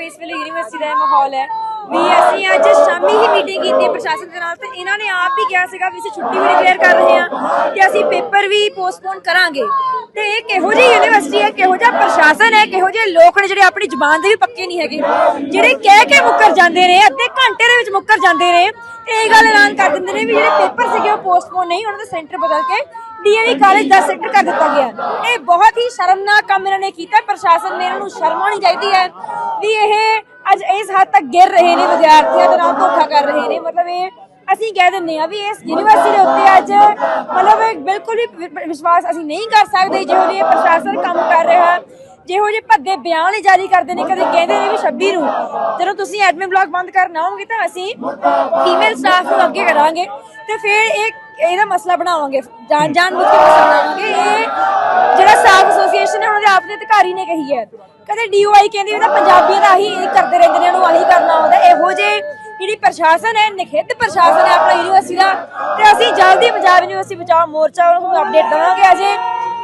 ਇਸ ਵੇਲੇ ਯੂਨੀਵਰਸਿਟੀ ਦਾ ਇਹ ਮਾਹੌਲ ਹੈ। ਵੀ ਅਸੀਂ ਅੱਜ ਸ਼ਾਮੀ ਹੀ ਮੀਟਿੰਗ ਕੀਤੀ ਪ੍ਰਸ਼ਾਸਨ ਦੇ ਨਾਲ। ਤੇ ਇਹਨਾਂ ਨੇ ਆਪ ਹੀ ਕਿਹਾ ਸੀਗਾ ਵੀ ਅਸੀਂ ਛੁੱਟੀ ਵੀ ਡਿਕਲੇਅਰ ਕਰ ਰਹੇ ਹਾਂ ਕਿ ਅਸੀਂ ਪੇਪਰ ਵੀ ਪੋਸਟਪੋਨ ਕਰਾਂਗੇ। ਤੇ ਇਹ ਕਿਹੋ ਜਿਹੀ ਯੂਨੀਵਰਸਿਟੀ ਹੈ, ਕਿਹੋ ਜਿਹਾ ਪ੍ਰਸ਼ਾਸਨ ਹੈ, ਕਿਹੋ ਜਿਹੇ ਲੋਕ ਨੇ ਜਿਹੜੇ ਆਪਣੀ ਜ਼ੁਬਾਨ ਦੇ ਵੀ ਪੱਕੇ ਨਹੀਂ ਹੈਗੇ। ਜਿਹੜੇ ਕਹਿ ਕੇ ਮੁੱਕਰ ਜਾਂਦੇ ਨੇ, ਅੱਧੇ ਘੰਟੇ ਦੇ ਵਿੱਚ ਮੁੱਕਰ ਜਾਂਦੇ ਨੇ। ਇਹ ਗੱਲ ਐਲਾਨ ਕਰ ਦਿੰਦੇ ਨੇ ਵੀ ਜਿਹੜੇ ਪੇਪਰ ਸੀਗੇ ਉਹ ਪੋਸਟਪੋਨ ਨਹੀਂ, ਉਹਨਾਂ ਦਾ ਸੈਂਟਰ ਬਦਲ ਕੇ ਡੀਏਵੀ ਕਾਲਜ ਦਾ ਸੈਂਟਰ ਕਰ ਦਿੱਤਾ ਗਿਆ। ਇਹ ਬਹੁਤ ਹੀ ਸ਼ਰਮਨਾਕ ਕੰਮ ਇਹਨਾਂ ਨੇ ਕੀਤਾ। ਪ੍ਰਸ਼ਾਸਨ ਨੇ ਇਹਨਾਂ ਨੂੰ ਸ਼ਰਮ ਆਉਣੀ ਚਾਹੀਦੀ ਹੈ ਵੀ ਇਹ ਅੱਜ ਇਸ ਹੱਦ ਤੱਕ ਗਿਰ ਰਹੇ ਨੇ, ਵਿਦਿਆਰਥੀਆਂ ਦੇ ਨਾਲ ਧੋਖਾ ਕਰ ਰਹੇ ਨੇ। ਮਤਲਬ ਇਹ ਅਸੀਂ ਕਹਿ ਦਿੰਨੇ ਆ ਵੀ ਇਸ ਯੂਨੀਵਰਸਿਟੀ ਦੇ ਉੱਤੇ ਅੱਜ ਮਤਲਬ ਬਿਲਕੁਲ ਵੀ, ਵਿਸ਼ਵਾਸ ਅਸੀਂ ਨਹੀਂ ਕਰ ਸਕਦੇ ਜਿਹੋ ਜਿਹੇ ਪ੍ਰਸ਼ਾਸਨ ਕੰਮ ਕਰ ਰਿਹਾ। ਜਿਹੋ ਜਿਹੇ ਭੱਦੇ ਬਿਆਨ ਹੀ ਜਾਰੀ ਕਰਦੇ ਨੇ, ਕਦੇ ਕਹਿੰਦੇ ਨੇ ਵੀ 26 ਨੂੰ। ਜਦੋਂ ਤੁਸੀਂ ਐਡਮਿਨ ਬਲਾਕ ਬੰਦ ਕਰਨ ਆਓਗੇ ਤਾਂ ਅਸੀਂ ਫੀਮੇਲ ਸਟਾਫ ਨੂੰ ਅੱਗੇ ਕਰਾਂਗੇ ਤੇ ਫਿਰ ਇਹ, ਇਹਦਾ ਮਸਲਾ ਬਣਾਵਾਂਗੇ। ਜਾਣ ਜਾਣ ਬੁੱਝ ਕੇ ਮਸਲਾ ਬਣਾਵਾਂਗੇ। ਇਹ ਜਿਹੜਾ ਸਟਾਫ ਐਸੋਸੀਏਸ਼ਨ ਹੈ ਉਹਨਾਂ ਦੇ ਆਪ ਅਧਿਕਾਰੀ ਨੇ ਕਹੀ ਹੈ। ਕਦੇ ਡੀਓਆਈ ਕਹਿੰਦੀ ਵੀ ਪੰਜਾਬੀਆਂ ਦਾ ਆਹੀ ਕਰਦੇ ਰਹਿੰਦੇ ਨੇ, ਉਹਨੂੰ ਆਹੀ ਕਰਨਾ ਆਉਂਦਾ। ਇਹੋ ਜੇ ਜਿਹੜੀ ਪ੍ਰਸ਼ਾਸਨ ਹੈ, ਨਿਖਿੱਧ ਪ੍ਰਸ਼ਾਸਨ ਹੈ ਆਪਣਾ ਯੂਨੀਵਰਸਿਟੀ ਦਾ। ਤੇ ਅਸੀਂ ਜਲਦੀ ਪੰਜਾਬ ਯੂਨੀਵਰਸਿਟੀ ਬਚਾਓ ਮੋਰਚਾ ਨੂੰ ਅਪਡੇਟ ਦਵਾਂਗੇ ਅਜੇ।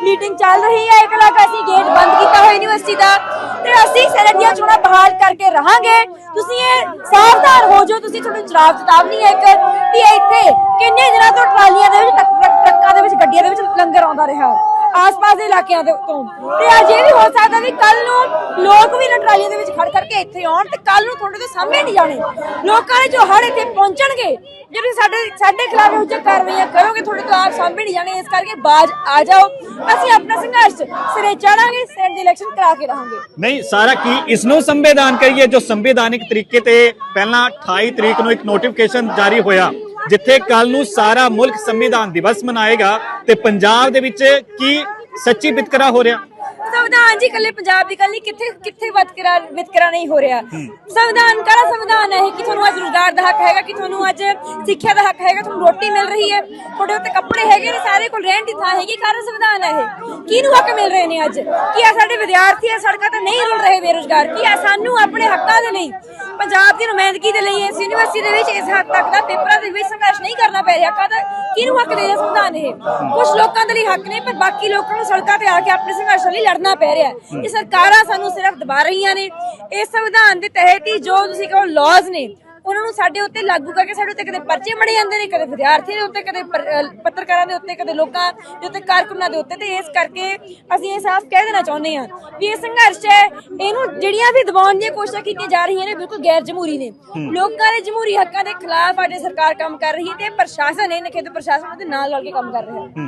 ਮੀਟਿੰਗ ਚੱਲ ਰਹੀ ਹੈ। ਇੱਕ ਲੱਖ ਅਸੀਂ ਗੇਟ ਬੰਦ ਕੀਤਾ ਹੋਇਆ ਯੂਨੀਵਰਸਿਟੀ ਦਾ। ਤੇ ਅਸੀਂ ਸੈਨੇਟ ਦੀਆਂ ਚੋਣਾਂ ਬਹਾਲ ਕਰਕੇ ਰਹਾਂਗੇ। ਤੁਸੀਂ ਇਹ ਸਾਵਧਾਨ ਹੋ ਜਾਓ। ਤੁਸੀਂ ਤੁਹਾਨੂੰ ਜਵਾਬ ਚੇਤਾਵਨੀ ਹੈ ਇੱਕ ਵੀ ਇੱਥੇ ਕਿੰਨੇ ਦਿਨਾਂ ਤੋਂ ਟਰਾਲੀਆਂ ਦੇ ਵਿੱਚ ਟਰੱਕਾਂ ਦੇ ਵਿੱਚ, ਗੱਡੀਆਂ ਦੇ ਵਿੱਚ ਲੰਗਰ ਆਉਂਦਾ ਰਿਹਾ। ਆਸ-ਪਾਸ ਦੇ ਇਲਾਕਿਆਂ ਦੇ ਤੋਂ। ਤੇ ਅੱਜ ਇਹ ਵੀ ਹੋ ਸਕਦਾ ਵੀ ਕੱਲ ਨੂੰ ਲੋਕ ਵੀ ਨਾ ਟਰਾਲੀਆਂ ਦੇ ਵਿੱਚ ਖੜ ਕਰਕੇ ਇੱਥੇ ਆਉਣ ਤੇ ਕੱਲ ਨੂੰ ਤੁਹਾਡੇ ਤੋਂ ਸਾਹਮਣੇ ਨਹੀਂ ਜਾਣੇ। ਲੋਕਾਂ ਨੇ ਜੋ ਹੜ ਇੱਥੇ ਪਹੁੰਚਣਗੇ, ਜਿਹੜੇ ਸਾਡੇ ਸਾਡੇ ਖਿਲਾਫ ਇਹੋ ਜਿਹੀਆਂ ਕਾਰਵਾਈਆਂ ਕਰੋਗੇ, ਤੁਹਾਡੇ ਤੋਂ ਆਪ ਸਾਹਮਣੇ ਨਹੀਂ ਜਾਣੇ, ਇਸ ਕਰਕੇ ਬਾਜ ਆ ਜਾਓ। ਅਸੀਂ ਆਪਣਾ ਸੰਘਰਸ਼ ਸਿਰੇ ਚਾੜਾਂਗੇ ਸੈਂਟ ਦੀ ਇਲੈਕਸ਼ਨ ਕਰਾ ਕੇ ਰਹਾਂਗੇ। ਨਹੀਂ, ਸਾਰਾ ਕੀ ਇਸ ਨੂੰ ਸੰਵਿਧਾਨ ਕਹੀਏ ਜੋ ਸੰਵਿਧਾਨਿਕ ਤਰੀਕੇ ਤੇ ਪਹਿਲਾਂ 28 ਤਰੀਕ ਨੂੰ ਇੱਕ ਨੋਟੀਫਿਕੇਸ਼ਨ ਜਾਰੀ ਹੋਇਆ। ਜਿੱਥੇ ਕੱਲ ਨੂੰ ਸਾਰਾ ਮੁਲਕ ਸੰਵਿਧਾਨ ਦਿਵਸ ਮਨਾਏਗਾ ਤੇ ਪੰਜਾਬ ਦੇ ਵਿੱਚ ਕੀ ਸੱਚੀ ਵਿਤਕਰਾ ਹੋ ਰਿਹਾ? ਸੰਵਿਧਾਨ ਜੀ ਕੱਲੇ ਪੰਜਾਬ ਦੀ ਗੱਲ ਨਹੀਂ ਕਿੱਥੇ ਕਿੱਥੇ ਵਿਤਕਰਾ ਵਿਤਕਰਾ ਨਹੀਂ ਹੋ ਰਿਹਾ। ਸੰਵਿਧਾਨ ਕਾਹਦਾ ਸੰਵਿਧਾਨ ਹੈ ਕਿ ਤੁਹਾਨੂੰ ਅੱਜ ਰੋਜ਼ਗਾਰ ਦਾ ਹੱਕ ਹੈਗਾ ਕਿ ਤੁਹਾਨੂੰ ਅੱਜ ਸਿੱਖਿਆ ਦਾ ਹੱਕ ਹੈਗਾ ਤੁਹਾਨੂੰ ਰੋਟੀ ਮਿਲ ਰਹੀ ਹੈ ਤੁਹਾਡੇ ਉੱਤੇ ਕੱਪੜੇ ਹੈਗੇ ਨੇ ਸਾਰੇ ਕੋਲ ਰਹਿਣ ਦੀ ਥਾਂ ਹੈਗੀ ਕਾਹਦਾ ਸੰਵਿਧਾਨ ਹੈ ਇਹ? ਕਿਹਨੂੰ ਹੱਕ ਮਿਲ ਰਹੇ ਨੇ ਅੱਜ? ਕੀ ਆ ਸਾਡੇ ਵਿਦਿਆਰਥੀ ਆ ਸੜਕਾਂ ਤੇ ਨਹੀਂ ਰੁਲ ਰਹੇ ਬੇਰੁਜ਼ਗਾਰ? ਕੀ ਆ ਸਾਨੂੰ ਆਪਣੇ ਹੱਕਾਂ ਦੇ ਲਈ ਪੰਜਾਬ ਦੀ ਨੁਮਾਇੰਦਗੀ ਦੇ ਲਈ ਇਸ ਯੂਨੀਵਰਸਿਟੀ ਦੇ ਵਿੱਚ ਇਸ ਹੱਦ ਤੱਕ ਦਾ ਪੇਪਰਾਂ ਦੇ ਵਿੱਚ ਸੰਘਰਸ਼ ਨਹੀਂ ਕਰਨਾ ਪੈ ਰਿਹਾ। ਕਾਹਦਾ ਕਿਹਨੂੰ ਹੱਕ ਦੇ ਰਿਹਾ ਸੰਵਿਧਾਨ ਇਹ? ਕੁਝ ਲੋਕਾਂ ਦੇ ਲਈ ਹੱਕ ਨੇ, ਪਰ ਬਾਕੀ ਲੋਕਾਂ ਨੂੰ ਸੜਕਾਂ ਤੇ ਆ ਕੇ ਆਪਣੇ ਸੰਘਰਸ਼ ਲਈ ਲੜਨਾ ਪੈ ਰਿਹਾ ਹੈ। ਇਹ ਸਰਕਾਰਾਂ ਸਾਨੂੰ ਸਿਰਫ ਦਬਾ ਰਹੀਆਂ ਨੇ। ਇਸ ਸੰਵਿਧਾਨ ਦੇ ਤਹਿਤ ਹੀ ਜੋ ਤੁਸੀਂ ਕਹੋ ਲਾਜ਼ ਨੇ ਉਹਨਾਂ ਨੂੰ ਸਾਡੇ ਉੱਤੇ ਲਾਗੂ ਕਰਕੇ ਸਾਡੇ ਉੱਤੇ ਕਦੇ ਪਰਚੇ ਮੜੇ ਜਾਂਦੇ ਨੇ ਕਦੇ ਵਿਦਿਆਰਥੀਆਂ ਦੇ ਉੱਤੇ ਕਦੇ ਪੱਤਰਕਾਰਾਂ ਦੇ ਉੱਤੇ ਕਦੇ ਲੋਕਾਂ ਦੇ ਉੱਤੇ ਕਾਰਕੁਨਾਂ ਦੇ ਉੱਤੇ ਤੇ ਇਸ ਕਰਕੇ ਅਸੀਂ ਇਹ ਸਾਫ਼ ਕਹਿ ਦੇਣਾ ਚਾਹੁੰਦੇ ਹਾਂ ਵੀ ਇਹ ਸੰਘਰਸ਼ ਹੈ। ਇਹਨੂੰ ਜਿਹੜੀਆਂ ਵੀ ਦਬਾਉਣ ਦੀਆਂ ਕੋਸ਼ਿਸ਼ਾਂ ਕੀਤੀਆਂ ਜਾ ਰਹੀਆਂ ਨੇ ਬਿਲਕੁਲ ਗੈਰ ਜਮਹੂਰੀ ਨੇ ਲੋਕਾਂ ਦੇ ਜਮਹੂਰੀ ਹੱਕਾਂ ਦੇ ਖਿਲਾਫ ਅੱਜ ਸਰਕਾਰ ਕੰਮ ਕਰ ਰਹੀ ਹੈ ਤੇ ਪ੍ਰਸ਼ਾਸਨ ਇਹ ਨਖੇਦ ਪ੍ਰਸ਼ਾਸਨ ਉਹਦੇ ਨਾਲ ਰਲ ਕੇ ਕੰਮ ਕਰ ਰਿਹਾ ਹੈ।